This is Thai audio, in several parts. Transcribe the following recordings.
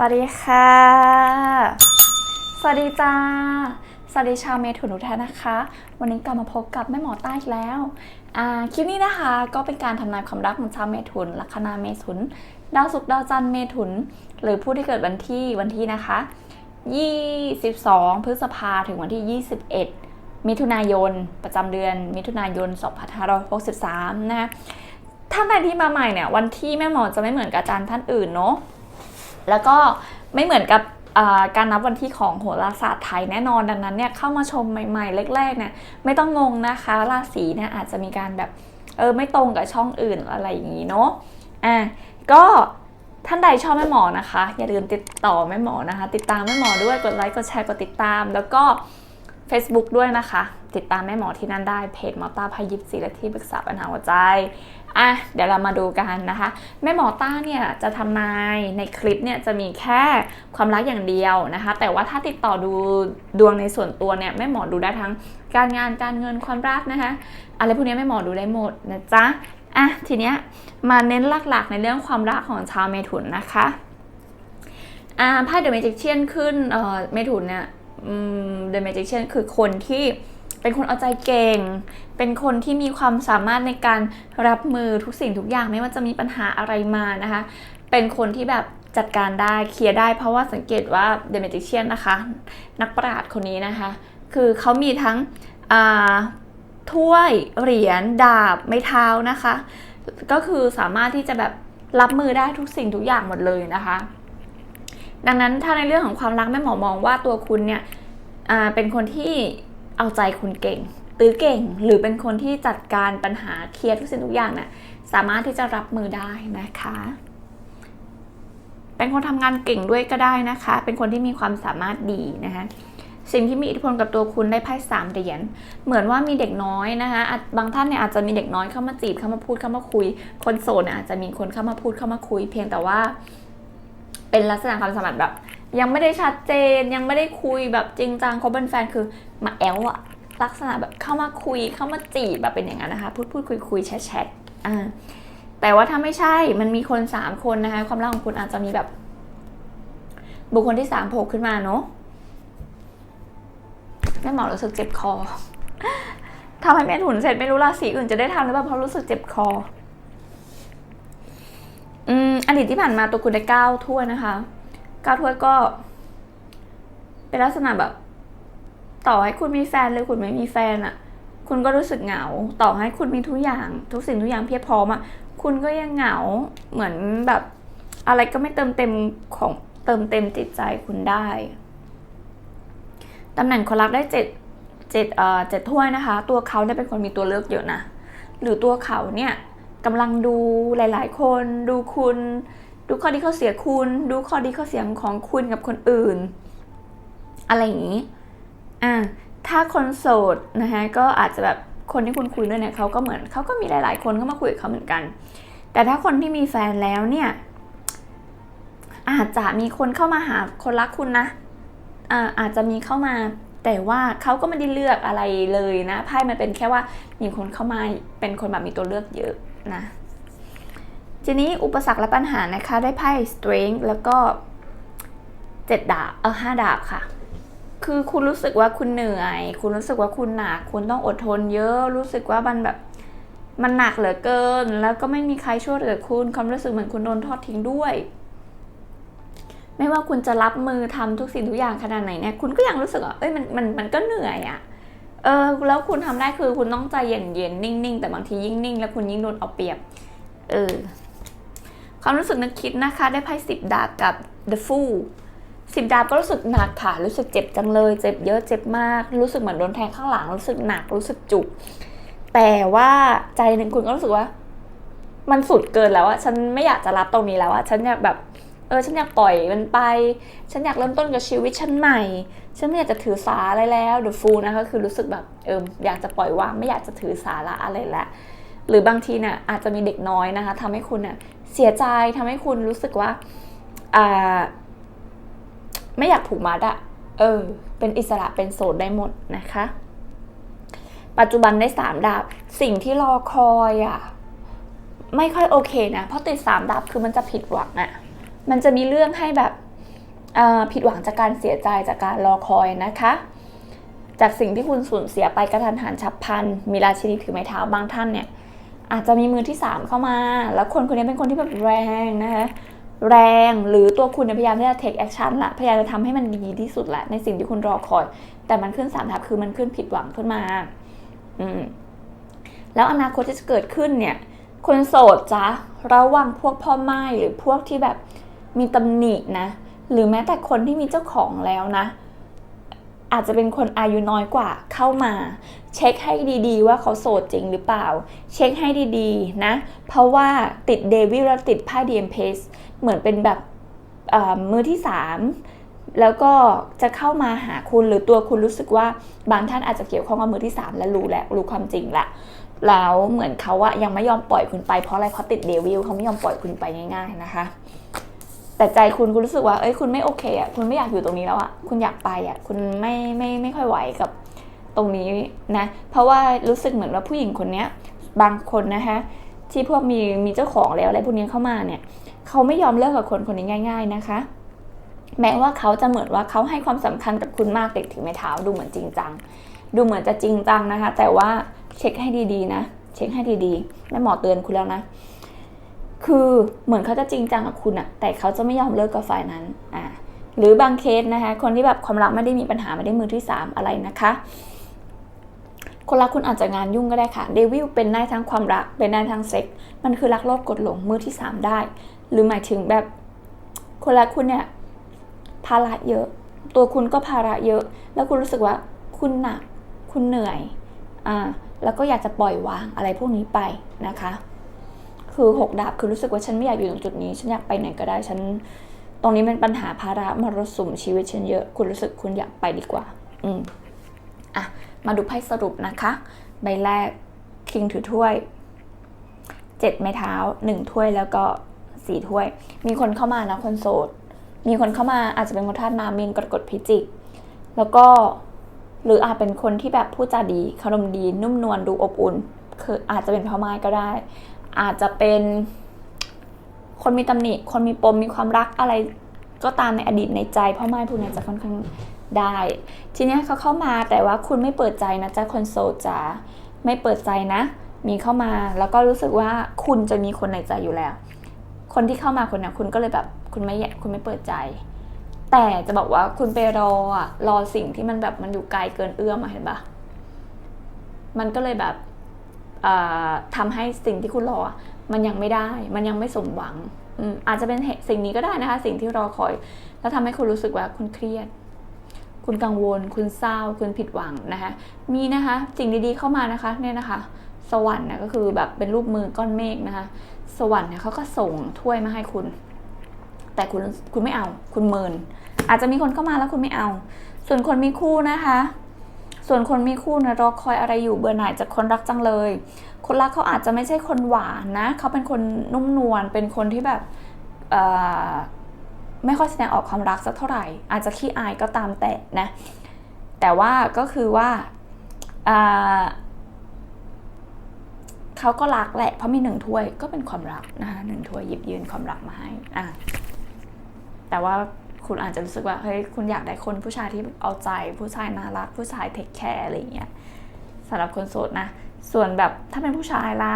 สวัสดีค่ะ สวัสดีจ้า สวัสดีชาวเมถุนทุกท่านนะคะ วันนี้กลับมาพบกับแม่หมอใต้อีกแล้วอ่าคลิปนี้นะคะก็เป็นการทำนายความรักของชาวเมถุน ลัคนาเมถุน ดาวศุกร์ดาวจันทร์เมถุน หรือผู้ที่เกิดวันที่วันที่นะคะ 22 พฤษภาถึงวันที่ 21 มิถุนายน ประจำเดือน มิถุนายน 2563 นะคะท่านใดที่มาใหม่เนี่ยวันที่แม่หมอจะไม่เหมือนกับอาจารย์ท่านอื่นเนาะ แล้วก็ไม่เหมือนกับการนับวันที่ของโหราศาสตร์ไทยแน่นอนดังนั้นเนี่ยเข้ามาชมใหม่ ๆ แรกๆเนี่ยไม่ต้องงงนะคะราศีเนี่ยอาจจะมีการแบบเออไม่ตรงกับช่องอื่นอะไรอย่างนี้เนาะอะก็ท่านใดชอบแม่หมอนะคะ อย่าลืมติดต่อแม่หมอนะคะ ติดตามแม่หมอด้วยกดไลค์กดแชร์กดติดตาม แล้วก็ Facebook ด้วยนะคะ ติดตามแม่หมอที่นั่นได้เพจหมอตาพายิปซีและที่ปรึกษาปัญหาหัวใจ อะเดี๋ยวเรามาดูกันนะคะ แม่หมอต้าเนี่ยจะทำนายในคลิปเนี่ยจะมีแค่ความรักอย่างเดียวนะคะ แต่ว่าถ้าติดต่อดูดวงในส่วนตัวเนี่ยแม่หมอดูได้ทั้งการงานการเงินความรักนะคะอะไรพวกนี้แม่หมอดูได้หมดนะจ๊ะอะทีเนี้ยมาเน้นหลักๆในเรื่องความรักของชาวเมถุนนะคะอ่าไพ่เดอะเมจิกเชียนขึ้นเอ่อเมถุนเนี่ยเดอะเมจิกเชียนคือคนที่ เป็นคนเอาใจเก่ง เป็นคนที่มีความสามารถในการรับมือทุกสิ่งทุกอย่างไม่ว่าจะมีปัญหาอะไรมานะคะ เป็นคนที่แบบจัดการได้เคลียร์ได้เพราะว่าสังเกตว่าเดเมจิเชียนนะคะ นักปราชญ์คนนี้นะคะ คือเขามีทั้งถ้วยเหรียญดาบไม้เท้านะคะ ก็คือสามารถที่จะแบบรับมือได้ทุกสิ่งทุกอย่างหมดเลยนะคะ ดังนั้นถ้าในเรื่องของความรักแม่หมอมองว่าตัวคุณเนี่ยเป็นคนที่ เอาใจคุณเก่งตื้อเก่งหรือเป็นคนที่จัดการปัญหาเคลียร์ทุกสิ่งทุกอย่างน่ะสามารถที่จะรับมือได้นะคะ เป็นคนทำงานเก่งด้วยก็ได้นะคะ เป็นคนที่มีความสามารถดีนะคะสิ่งที่มีอิทธิพลกับตัวคุณได้ไพ่สามเหรียญเหมือนว่ามีเด็กน้อยนะคะบางท่านเนี่ยอาจจะมีเด็กน้อยเข้ามาจีบเข้ามาพูดเข้ามาคุย คนโสดอาจจะมีคนเข้ามาพูดเข้ามาคุย เพียงแต่ว่า เป็นลักษณะความสัมพันธ์แบบ ยังไม่ได้ชัดเจนยังไม่ได้คุยแบบจริงจังเขาเป็นแฟนคือมาแอลอะลักษณะแบบเข้ามาคุยเข้ามาจีบแบบเป็นอย่างนั้นนะคะ พูดพูดคุยคุยแชทแชทอ่าแต่ว่าถ้าไม่ใช่มันมีคนสามคนนะคะ ความรักของคุณอาจจะมีแบบ บุคคลที่สามโผล่ขึ้นมาเนาะแม่หมอรู้สึกเจ็บคอทำให้แม่ถุนเสร็จไม่รู้ราศีอื่นจะได้ทำหรือเปล่าเพราะรู้สึกเจ็บคอ อืมอดีตที่ผ่านมาตัวคุณได้เก้าถ้วนะคะ ก้าถ้วยก็ เป็นลักษณะแบบ ต่อให้คุณมีแฟนหรือคุณไม่มีแฟนอะ่ะคุณก็รู้สึกเหงา ต่อให้คุณมีทุกอย่าง ทุกสิ่งทุกอย่างเพียบพร้อมอะ่ะคุณก็ยังเหงาเหมือนแบบ อะไรก็ไม่เติมเต็มของเติมเต็มจิตใจคุณได้ตำแหน่งคนรักได้เจ็ดเจ็ดเอ่อเจ็ดถ้วยนะคะ ตัวเขาเนี่ยเป็นคนมีตัวเลือกเยอะนะ หรือตัวเขาเนี่ยกำลังดูหลาย ๆ คนดูคุณ ดูข้อดีข้อเสียคุณ ดูข้อดีข้อเสียของคุณกับคนอื่น อะไรอย่างนี้ อ่าถ้าคนโสดนะคะก็อาจจะแบบคนที่คุณคุยด้วยเนี่ยเขาก็เหมือนเขาก็มีหลาย ๆ คนเข้ามาคุยกับเขาเหมือนกัน แต่ถ้าคนที่มีแฟนแล้วเนี่ยอาจจะมีคนเข้ามาหาคนรักคุณนะอ่าอาจจะมีเข้ามา แต่ว่าเขาก็ไม่ได้เลือกอะไรเลยนะไพ่มันเป็นแค่ว่ามีคนเข้ามาเป็นคนแบบมีตัวเลือกเยอะนะ ทีนี้อุปสรรคและปัญหานะคะ ได้ไพ่ strength แล้วก็เจ็ดดาบเออห้าดาบค่ะ คือคุณรู้สึกว่าคุณเหนื่อย คุณรู้สึกว่าคุณหนัก คุณต้องอดทนเยอะ รู้สึกว่ามันแบบมันหนักเหลือเกิน แล้วก็ไม่มีใครช่วยเหลือคุณ ความรู้สึกเหมือนคุณโดนทอดทิ้งด้วย ไม่ว่าคุณจะรับมือทำทุกสิ่งทุกอย่างขนาดไหนเนี่ย คุณก็ยังรู้สึกว่า เอ้ย มัน มัน มันก็เหนื่อยอะ่ะ เออ แล้วคุณทำได้คือคุณต้องใจเย็นๆนิ่งๆ แต่บางทียิ่งนิ่ง แล้วคุณยิ่งโดนเอาเปรียบ เออ ความรู้สึกนึกคิดนะคะ ได้ไพ่สิบดาบกับ the fool สิบดาบก็รู้สึกหนักค่ะ รู้สึกเจ็บจังเลย เจ็บเยอะเจ็บมาก รู้สึกเหมือนโดนแทงข้างหลัง รู้สึกหนัก รู้สึกจุก แต่ว่าใจหนึ่งคุณก็รู้สึกว่า มันสุดเกินแล้วอะฉันไม่อยากจะรับตรงนี้แล้วอะฉันอยากแบบ เออ ฉันอยากปล่อยมันไป ฉันอยากเริ่มต้นกับชีวิตฉันใหม่ ฉันไม่อยากจะถือสาอะไรแล้ว the fool นะคะคือรู้สึกแบบ เออ อยากจะปล่อยวาง ไม่อยากจะถือสาระอะไรแล้วหรือบางทีเนี่ยอาจจะมีเด็กน้อยนะคะทำให้คุณเนี่ย เสียใจทำให้คุณรู้สึกว่าอ่าไม่อยากผูกมัดอะเออ เป็นอิสระเป็นโสดได้หมดนะคะ ปัจจุบันได้สามดาบ สิ่งที่รอคอยอะไม่ค่อยโอเคนะ เพราะติดสามดาบคือมันจะผิดหวังอะมันจะมีเรื่องให้แบบผิดหวังจากการเสียใจจากการรอคอยนะคะ จากสิ่งที่คุณสูญเสียไปกระทันหันฉับพลัน มีราชินีถือไม้เท้าบางท่านเนี่ย อาจจะมีมือที่ 3 เข้ามา แล้วคนคนนี้เป็นคนที่แบบแรงนะคะแรงหรือตัวคุณพยายามที่จะ take action ละพยายามจะทำให้มันดีที่สุดละในสิ่งที่คุณรอคอย แต่มันขึ้นสามทับคือมันขึ้นผิดหวังขึ้นมาอืมแล้วอนาคตที่จะเกิดขึ้นเนี่ยคนโสดจ้ะระวังพวกพ่อไม้หรือพวกที่แบบมีตำหนินะ หรือแม้แต่คนที่มีเจ้าของแล้วนะ อาจจะเป็นคนอายุน้อยกว่าเข้ามา เช็คให้ดีๆ ว่าเขาโสดจริงหรือเปล่า เช็คให้ดีๆ นะ เพราะว่าติดเดวิลแล้วติดไพ่ดีเอ็มเพสเหมือนเป็นแบบมือที่สามแล้วก็จะเข้ามาหาคุณหรือตัวคุณรู้สึกว่าบางท่านอาจจะเกี่ยวข้องกับมือที่สามและรู้แล้วรู้ความจริงละแล้วเหมือนเขาอะยังไม่ยอมปล่อยคุณไปเพราะอะไรเพราะติดเดวิลเขาไม่ยอมปล่อยคุณไปง่าย ๆนะคะ แต่ใจคุณคุณรู้สึกว่าเอ้ยคุณไม่โอเคอะคุณไม่อยากอยู่ตรงนี้แล้วอะคุณอยากไปอะคุณไม่ไม่ไม่ค่อยไหวกับตรงนี้นะ เพราะว่ารู้สึกเหมือนว่าผู้หญิงคนเนี้ยบางคนนะคะที่พวกมีมีเจ้าของแล้วอะไรพวกนี้เข้ามาเนี่ยเขาไม่ยอมเลิกกับคนคนนี้ง่าย ๆนะคะ แม้ว่าเขาจะเหมือนว่าเขาให้ความสำคัญกับคุณมากเด็กถือไม้เท้าดูเหมือนจริงจัง ดูเหมือนจะจริงจังนะคะ แต่ว่าเช็คให้ดีๆนะ เช็คให้ดีๆแม่หมอเตือนคุณแล้วนะ คือเหมือนเขาจะจริงจังกับคุณอะแต่เขาจะไม่ยอมเลิกกับฝ่ายนั้นอ่าหรือบางเคสนะคะ คนที่แบบความรักไม่ได้มีปัญหาไม่ได้มือที่สามอะไรนะคะ คนรักคุณอาจจะงานยุ่งก็ได้ค่ะเดวิลเป็นได้ทั้งความรัก เป็นได้ทั้งเซ็กส์มันคือรักโลภกดหลงมือที่สามได้ หรือหมายถึงแบบคนรักคุณเนี่ยภาระเยอะ ตัวคุณก็ภาระเยอะ แล้วคุณรู้สึกว่าคุณหนัก คุณเหนื่อยอ่าแล้วก็อยากจะปล่อยวางอะไรพวกนี้ไปนะคะ คือหกดาบคือรู้สึกว่าฉันไม่อยากอยู่ตรงจุดนี้ ฉันอยากไปไหนก็ได้ฉันตรงนี้เป็นปัญหาภาระมรสุมชีวิตฉันเยอะ คุณรู้สึกคุณอยากไปดีกว่า อืมอะมาดูไพ่สรุปนะคะ ใบแรกคิงถือถ้วยเจ็ดไม้เท้าหนึ่งถ้วยแล้วก็สี่ถ้วย มีคนเข้ามานะคนโสด มีคนเข้ามาอาจจะเป็นคนธาตุมามีนกรกฎพิจิก แล้วก็หรืออาจเป็นคนที่แบบพูดจาดีคารมดีนุ่มนวลดูอบอุ่น คืออาจจะเป็นพ่อไม้ก็ได้ อาจจะเป็นคนมีตำหนิ คนมีปมมีความรักอะไรก็ตามในอดีตในใจพ่อไม้พวกนี้จะค่อนข้างได้ ทีนี้เขาเข้ามาแต่ว่าคุณไม่เปิดใจนะจ๊ะคนโสดจ๋าไม่เปิดใจนะ มีเข้ามาแล้วก็รู้สึกว่าคุณจะมีคนในใจอยู่แล้ว คนที่เข้ามาคนนี้คุณก็เลยแบบคุณไม่แยคุณไม่เปิดใจ แต่จะบอกว่าคุณไปรออะรอสิ่งที่มันแบบมันอยู่ไกลเกินเอื้อมอะเห็นปะมันก็เลยแบบ ทำให้สิ่งที่คุณรอ มันยังไม่ได้ มันยังไม่สมหวัง อาจจะเป็นสิ่งนี้ก็ได้นะคะ สิ่งที่รอคอย แล้วทำให้คุณรู้สึกว่าคุณเครียด คุณกังวล คุณเศร้า คุณผิดหวังนะคะ มีนะคะ สิ่งดีๆเข้ามานะคะเนี่ยนะคะ สวรรค์นะก็คือแบบเป็นรูปมือก้อนเมฆนะคะ สวรรค์เนี่ยเขาก็ส่งถ้วยมาให้คุณ แต่คุณคุณไม่เอา คุณเมิน อาจจะมีคนเข้ามาแล้วคุณไม่เอา ส่วนคนมีคู่นะคะ ส่วนคนมีคู่นะรอคอยอะไรอยู่เบื่อหน่ายจากคนรักจังเลย คนรักเขาอาจจะไม่ใช่คนหวานนะ เขาเป็นคนนุ่มนวล เป็นคนที่แบบไม่ค่อยแสดงออกความรักสักเท่าไหร่ อาจจะขี้อายก็ตามแต่นะ แต่ว่าก็คือว่าอ่าเขาก็รักแหละ เพราะมีหนึ่งถ้วยก็เป็นความรักนะคะหนึ่งถ้วยหยิบยืนความรักมาให้อะแต่ว่า คุณอาจจะรู้สึกว่าเฮ้ยคุณอยากได้คนผู้ชายที่เอาใจผู้ชายน่ารัก ผู้ชายเทคแคร์อะไรเงี้ยสำหรับคนโสดนะ ส่วนแบบถ้าเป็นผู้ชายล่ะ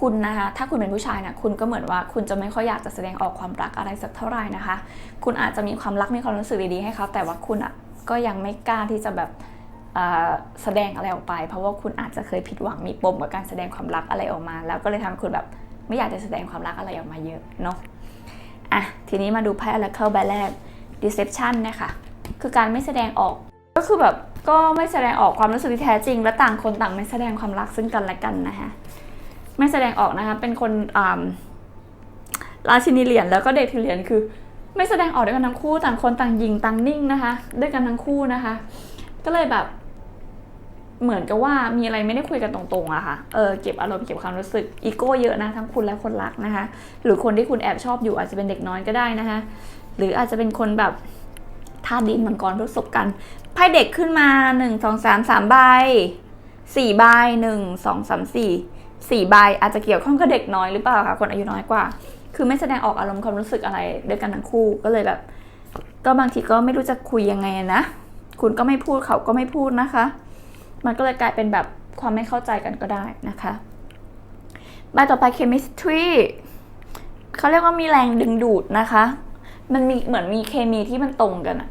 คุณนะคะถ้าคุณเป็นผู้ชายนะคุณก็เหมือนว่าคุณจะไม่ค่อยอยากจะแสดงออกความรักอะไรสักเท่าไหร่นะคะ คุณอาจจะมีความรักมีความรู้สึกดีๆให้เขาแต่ว่าคุณอะก็ยังไม่กล้าที่จะแบบแสดงอะไรออกไป เพราะว่าคุณอาจจะเคยผิดหวังมีปมกับการแสดงความรักอะไรออกมา แล้วก็เลยทำให้คุณแบบไม่อยากจะแสดงความรักอะไรออกมาเยอะเนาะ อะ ทีนี้มาดูไพ่ Oracle ใบแรก Deception นี่ยค่ะคือการไม่แสดงออก ก็คือแบบก็ไม่แสดงออกความรู้สึกที่แท้จริง และต่างคนต่างไม่แสดงความรักซึ่งกันและกันนะคะไม่แสดงออกนะคะเป็นคนราชินีเหรียญแล้วก็เดทถือเหรียญคือ ไม่แสดงออกด้วยกันทั้งคู่ต่างคนต่างยิงต่างนิ่งนะคะ ด้วยกันทั้งคู่นะคะ ก็เลยแบบ เหมือนกับว่ามีอะไรไม่ได้คุยกันตรงๆอะค่ะ เออเก็บอารมณ์เก็บความรู้สึกอีโก้เยอะนะทั้งคุณและคนรักนะคะ หรือคนที่คุณแอบชอบอยู่อาจจะเป็นเด็กน้อยก็ได้นะคะ หรืออาจจะเป็นคนแบบท่าดินมังกรทศพกันไพ่เด็กขึ้นมาหนึ่งสองสามสามใบสี่ใบหนึ่งสองสามสี่สี่ใบอาจจะเกี่ยวข้องกับเด็กน้อยหรือเปล่าคะคนอายุน้อยกว่า คือไม่แสดงออกอารมณ์ความรู้สึกอะไรด้วยกันทั้งคู่ก็เลยแบบ ก็บางทีก็ไม่รู้จะคุยยังไงนะ คุณก็ไม่พูดเขาก็ไม่พูดนะคะ มันก็เลยกลายเป็นแบบความไม่เข้าใจกันก็ได้นะคะใบต่อไป chemistry เขาเรียกว่ามีแรงดึงดูดนะคะ มันมีเหมือนมีเคมีที่มันตรงกันอะ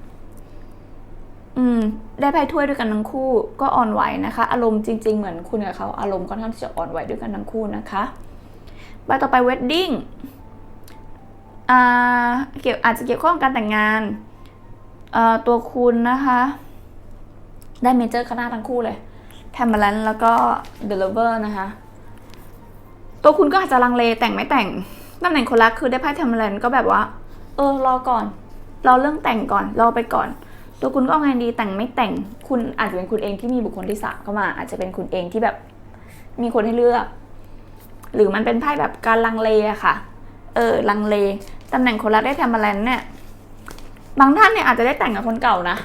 อืม ได้ไพ่ถ้วยด้วยกันทั้งคู่ ก็อ่อนไหวนะคะ อารมณ์จริง ๆ เหมือนคุณกับเขาอารมณ์ค่อนข้างที่จะอ่อนไหวด้วยกันทั้งคู่นะคะใบต่อไป wedding อ่าเกี่ยวอาจจะเกี่ยวข้องกับการแต่งงานเอ่อตัวคุณนะคะ ได้เมเจอร์คณะทั้งคู่เลยแทมเบลนแล้วก็เดลเวอร์นะคะ ตัวคุณก็อาจจะลังเลแต่งไม่แต่งตำแหน่งคนรักคือได้ไพ่แทมเบลนก็แบบว่า เออรอก่อนรอเรื่องแต่งก่อนรอไปก่อน ตัวคุณก็เอาไงดีแต่งไม่แต่ง คุณอาจจะเป็นคุณเองที่มีบุคคลที่สามเข้ามา อาจจะเป็นคุณเองที่แบบมีคนให้เลือก หรือมันเป็นไพ่แบบการลังเลอะค่ะ เออลังเลตำแหน่งคนรักได้แทมเบลนเนี่ยบางท่านเนี่ยอาจจะได้แต่งกับคนเก่านะ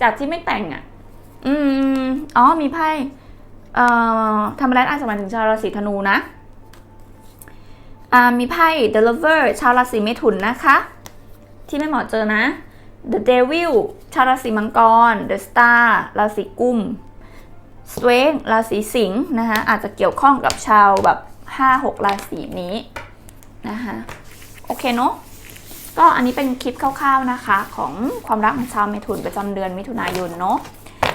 จากที่ไม่แต่งอะ่ะ อืมอ๋อมีไพ่เอ่อทำอะไรอาจจะหมายถึงชาวราศีธนูนะอ่ามีไพ่ The Lover ชาวราศีเมถุนนะคะ ที่ไม่เหมาะเจอนะ The Devil ชาวราศีมังกร The Star ราศีกุม Strength ราศีสิงห์นะคะอาจจะเกี่ยวข้องกับชาวแบบ 5-6 ราศีนี้นะคะโอเคเนาะก็อันนี้เป็นคลิปคร่าวๆนะคะ ของความรักของชาวเมถุนประจำเดือนมิถุนายนเนาะ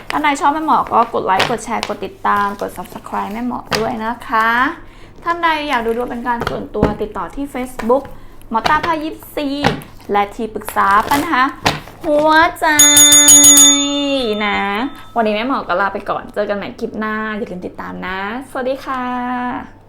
ถ้าใครชอบแม่หมอก็กดไลค์กดแชร์กดติดตาม กด subscribe แม่หมอด้วยนะคะ ท่านใดอยากดูดวงเป็นการส่วนตัวติดต่อที่ Facebook หมอตาพายิปซีและทีปรึกษาปัญหาหัวใจนะ วันนี้แม่หมอก็ลาไปก่อนเจอกันใหม่คลิปหน้า อย่าลืมติดตามนะ สวัสดีค่ะ